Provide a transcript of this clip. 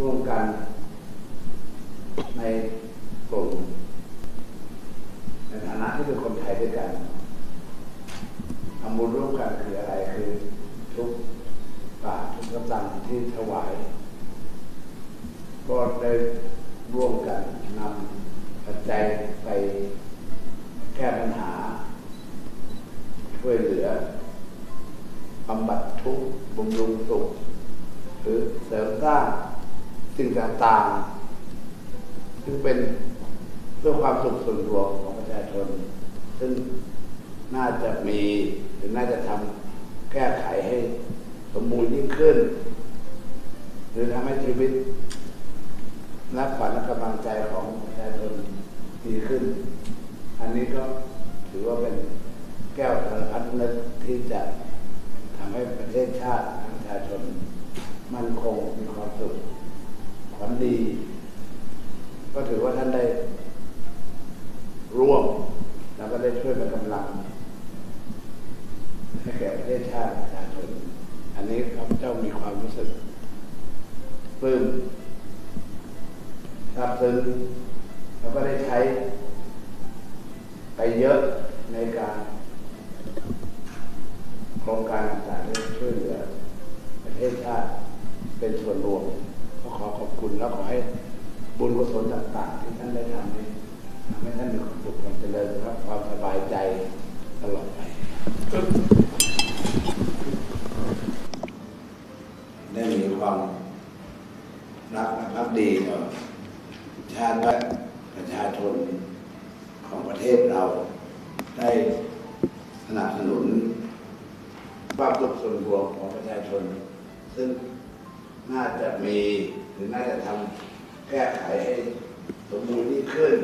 ร่วมกัน ในกลุ่มในฐานะที่เป็นคนไทยด้วยกันทำบุญร่วมกันคืออะไรคือทุกบาททุกกำลังที่ถวาย ก็ได้ร่วมกันนำปัจจัยไปแก้ปัญหา ช่วยเหลือบำบัดทุกข์บำรุงสุขหรือเสริมสร้าง สิ่งต่างๆซึ่งเป็นเพื่อความสุขส่วนรวมของประชาชน ซึ่งน่าจะมีหรือน่าจะทำแก้ไขให้สมบูรณ์ยิ่งขึ้น หรือทำให้ชีวิตและขวัญและกำลังใจของประชาชนดีขึ้น อันนี้ก็ถือว่าเป็นแก้วสารพัดนึกที่จะทำให้ประเทศชาติประชาชน มั่นคงมีความสุข ขวัญดี ก็ถือว่าท่านได้ร่วม แล้วก็ได้ช่วยเป็นกำลังให้แก่ประเทศชาติประชาชนอันนี้ข้าพเจ้ามีความรู้สึกปลื้มซาบซึ้งแล้วก็ได้ใช้ไปเยอะในการโครงการต่างๆที่ช่วยเหลือประเทศชาติเป็นส่วนรวม คุณแล้วขอให้บุญกุศลต่างๆที่ท่านได้ทำนี้ทำให้ท่านมีความสุขความเจริญครับ ความสบายใจตลอดไปได้มีความรักและพักดีต่อชาติและประชาชนของประเทศเราได้สนับสนุนความสุขส่วนรวมของประชาชน ซึ่ง น่าจะมีหรือน่าจะทำแก้ไขให้สมบูรณ์ยิ่งขึ้น